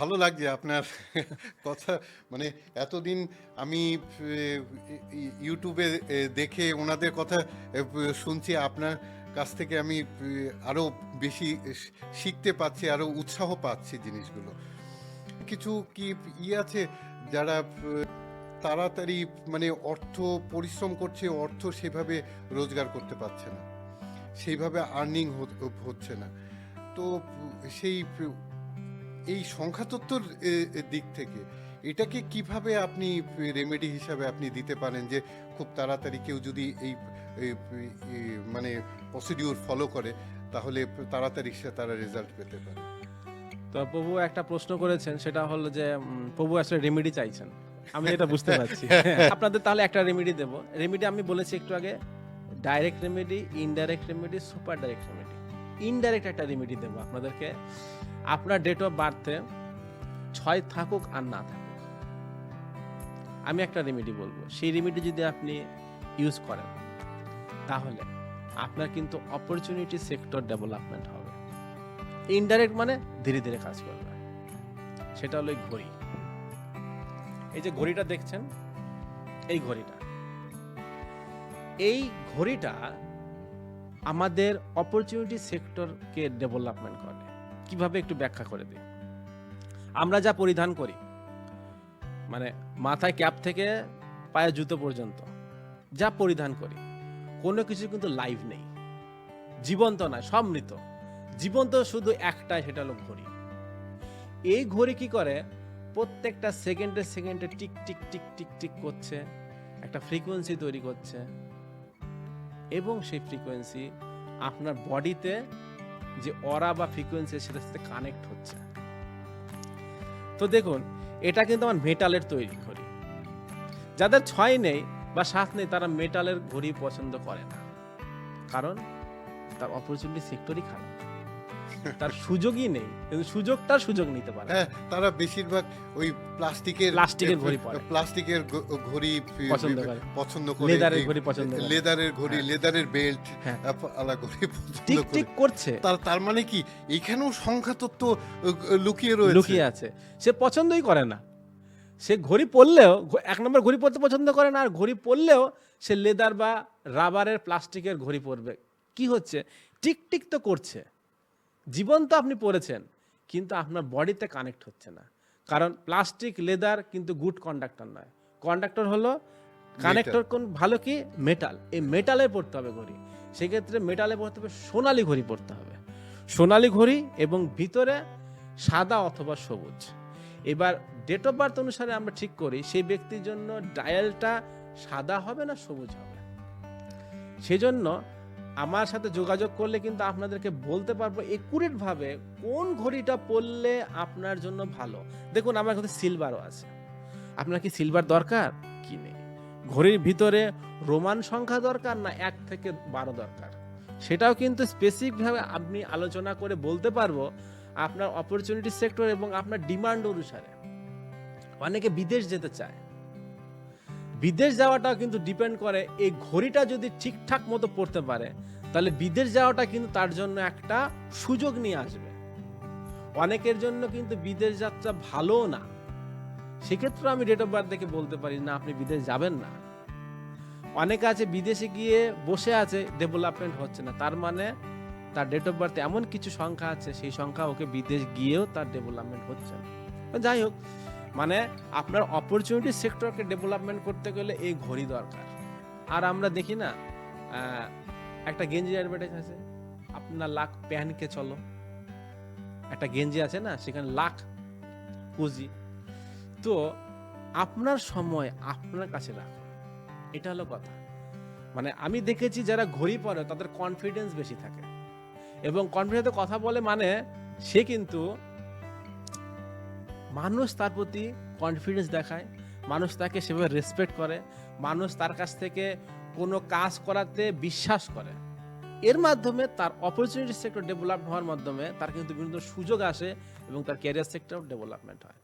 ভালো লাগছে আপনার কথা। মানে এতদিন আমি ইউটিউবে দেখে ওনাদের কথা শুনছি, আপনার কাছ থেকে আমি আরও বেশি শিখতে পাচ্ছি আরও উৎসাহ পাচ্ছি জিনিসগুলো। কিছু কি ই আছে যারা তাড়াতাড়ি মানে অর্থ পরিশ্রম করছে, অর্থ সেভাবে রোজগার করতে পারছে না, সেইভাবে আর্নিং হচ্ছে না। তো সেই এই সংখ্যাতত্ত্বর দিক থেকে এটাকে কীভাবে আপনি রেমেডি হিসাবে আপনি দিতে পারেন যে খুব তাড়াতাড়ি কেউ যদি এই মানে প্রসিডিউর ফলো করে তাহলে তাড়াতাড়ি সে তারা রেজাল্ট পেতে পারে? তো প্রভু একটা প্রশ্ন করেছেন সেটা হলো যে প্রভু আসলে রেমেডি চাইছেন। আমি এটা বুঝতে পারছি। আপনাদের তাহলে একটা রেমেডি দেব। রেমেডি আমি বলেছি একটু আগে direct remedy indirect remedy super direct remedy indirect একটা রেমেডি দেবো আপনাদেরকে। আপনার ডেট অফ বার্থে ছয় থাকুক আর না থাকুক। আমি একটা রেমেডি বলব। সেই রেমেডি যদি আপনি ইউজ করেন, তাহলে আপনার কিন্তু অপরচুনিটি সেক্টর ডেভেলপমেন্ট হবে। ইনডাইরেক্ট মানে ধীরে ধীরে কাজ করবে। সেটা হলো ঘড়ি। এই যে ঘড়িটা দেখছেন, এই ঘড়িটা। এই ঘড়িটা আমাদের অপরচুনিটি সেক্টরকে ডেভেলপমেন্ট করে। কীভাবে একটু ব্যাখ্যা করে দিই? আমরা যা পরিধান করি মানে মাথায় ক্যাপ থেকে পায়ে জুতো পর্যন্ত, যা পরিধান করি, কোনো কিছু কিন্তু লাইভ নেই। জীবন্ত নয় সব মৃত জীবন্ত শুধু একটাই, সেটা হলো ঘড়ি। এই ঘড়ি কি করে? প্রত্যেকটা সেকেন্ডে সেকেন্ডে tick tick tick tick tick করছে, একটা ফ্রিকোয়েন্সি তৈরি করছে। এবং সেই ফ্রিকোয়েন্সি আপনার বডিতে যে অরা বা ফ্রিকোয়েন্সি সেটার সাথে কানেক্ট হচ্ছে। তো দেখুন, এটা কিন্তু আমার মেটালের তৈরি ঘড়ি। যাদের ছয় নেই বা সাত নেই, তারা মেটালের ঘড়ি পছন্দ করে না। কারণ তার অপরচুনিটি সেক্টরই খারাপ। তার সুযোগই নেই। কিন্তু সুযোগটার সুযোগ নিতে পারে। হ্যাঁ তারা বেশিরভাগ ওই প্লাস্টিকের প্লাস্টিকের ঘড়ি পরে। প্লাস্টিকের ঘড়ি পছন্দ করে। পছন্দ করে লেদারের ঘড়ি পছন্দ করে। লেদারের ঘড়ি হ্যাঁ। লেদারের বেল্ট হ্যাঁ। আলা ঘড়ি টিক টিক করছে। তার তার মানে কি? এখানেও সংখ্যা তত্ত্ব লুকিয়ে রয়েছে। লুকিয়ে আছে। সে পছন্দই করে না। সে ঘড়ি পরলেও এক নম্বর ঘড়ি পরতে পছন্দ করে না আর ঘড়ি পরলেও সে লেদার বা রাবারের প্লাস্টিকের ঘড়ি পরবে। কি হচ্ছে? টিক টিক তো করছে। জীবন তো আপনি পরেছেন কিন্তু আপনার বডিতে কানেক্ট হচ্ছে না। কারণ প্লাস্টিক লেদার কিন্তু গুড কন্ডাক্টর নয়। কন্ডাক্টর হলো কানেক্টর কোন ভালো কি? মেটাল এই মেটালে পড়তে হবে ঘড়ি। সেক্ষেত্রে মেটালে পড়তে হবে সোনালি ঘড়ি পড়তে হবে। সোনালি ঘড়ি এবং ভিতরে সাদা অথবা সবুজ। এবার ডেট অফ বার্থ অনুসারে আমরা ঠিক করি সেই ব্যক্তির জন্য ডায়ালটা সাদা হবে না সবুজ হবে। সেজন্য আমার সাথে যোগাযোগ করলে কিন্তু আপনাদেরকে বলতে পারব একুরেট ভাবে কোন ঘড়িটা পরলে আপনার জন্য ভালো। দেখুন, আমার কাছে সিলভারও আছে। আপনার কি সিলভার দরকার? কি নেই। ঘড়ির ভিতরে রোমান সংখ্যা দরকার না এক থেকে বারো দরকার? সেটাও কিন্তু স্পেসিফিকভাবে আপনি আলোচনা করে বলতে পারব আপনার অপরচুনিটি সেক্টর এবং আপনার ডিমান্ড অনুসারে। অনেকে বিদেশ যেতে চায়। বিদেশ যাওয়াটাও কিন্তু ডিপেন্ড করে, এই ঘড়িটা যদি ঠিকঠাক মতো পড়তে পারে, তাহলে বিদেশ যাওয়াটা কিন্তু তার জন্য একটা সুযোগ নিয়ে আসবে। অনেকের জন্য কিন্তু বিদেশ যাত্রা ভালোও না। সেক্ষেত্রে আমি ডেট অফ বার্থ দেখে বলতে পারি, না, আপনি বিদেশ যাবেন না। অনেকে আছে বিদেশে গিয়ে বসে আছে ডেভেলপমেন্ট হচ্ছে না। তার মানে তার ডেট অফ বার্থে এমন কিছু সংখ্যা আছে, সেই সংখ্যা ওকে বিদেশ গিয়েও তার ডেভেলপমেন্ট হচ্ছে না। যাই হোক মানে আপনার অপরচুনিটি সেক্টরকে ডেভেলপমেন্ট করতে গেলে এই ঘড়ি দরকার। আর আমরা দেখি না একটা গেঞ্জি অ্যাডভার্টাইজ আছে, আপনার লাখ প্যানকে চলো। একটা গেঞ্জি আছে না, সেখানে লাখ পুঁজি তো আপনার সময় আপনার কাছে রাখুন। এটা হলো কথা। মানে আমি দেখেছি যারা ঘড়ি পরে, তাদের কনফিডেন্স বেশি থাকে। এবং কনফিডেন্সে কথা বলে মানে সে কিন্তু মানুষ তার প্রতি কনফিডেন্স দেখায়, মানুষ তাকে সেভাবে রেসপেক্ট করে, মানুষ তার কাছ থেকে কোনো কাজ করাতে বিশ্বাস করে। এর মাধ্যমে তার অপরচুনিটি সেক্টর ডেভেলপ হওয়ার মাধ্যমে তার কিন্তু বিভিন্ন সুযোগ আসে এবং তার ক্যারিয়ার সেক্টর ডেভেলপমেন্ট হয়।